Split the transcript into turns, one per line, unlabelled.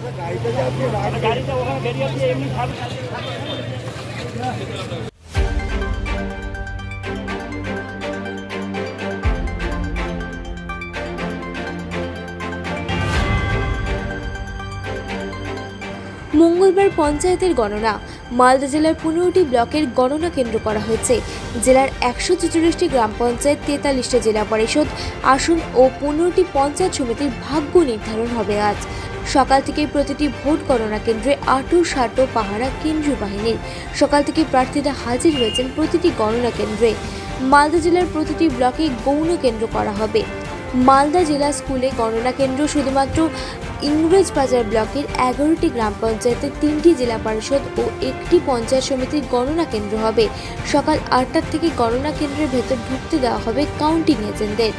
ગાડી તો આપીએ ગાડી તો ઘરે આપીએ એમની
মঙ্গলবার পঞ্চায়েতের গণনা। মালদা জেলার পনেরোটি ব্লকের গণনা কেন্দ্র করা হয়েছে। জেলার একশো ছেচল্লিশটি গ্রাম পঞ্চায়েত, তেতাল্লিশটি জেলা পরিষদ, আসন ও পনেরোটি পঞ্চায়েত সমিতির ভাগ্য নির্ধারণ হবে আজ। সকাল থেকে প্রতিটি ভোট গণনা কেন্দ্রে আটো, সাটো, পাহারা কেন্দ্রীয় বাহিনীর। সকাল থেকে প্রার্থীরা হাজির হয়েছেন প্রতিটি গণনা কেন্দ্রে। মালদা জেলার প্রতিটি ব্লকে গৌণ কেন্দ্র করা হবে। মালদা জেলা স্কুলে গণনা কেন্দ্র শুধুমাত্র ইংরেজ বাজার ব্লকের এগারোটি গ্রাম পঞ্চায়েতের তিনটি জেলা পরিষদ ও একটি পঞ্চায়েত সমিতির গণনা কেন্দ্র হবে। সকাল আটটার থেকে গণনা কেন্দ্রের ভেতর ঢুকতে দেওয়া হবে কাউন্টিং এজেন্টদের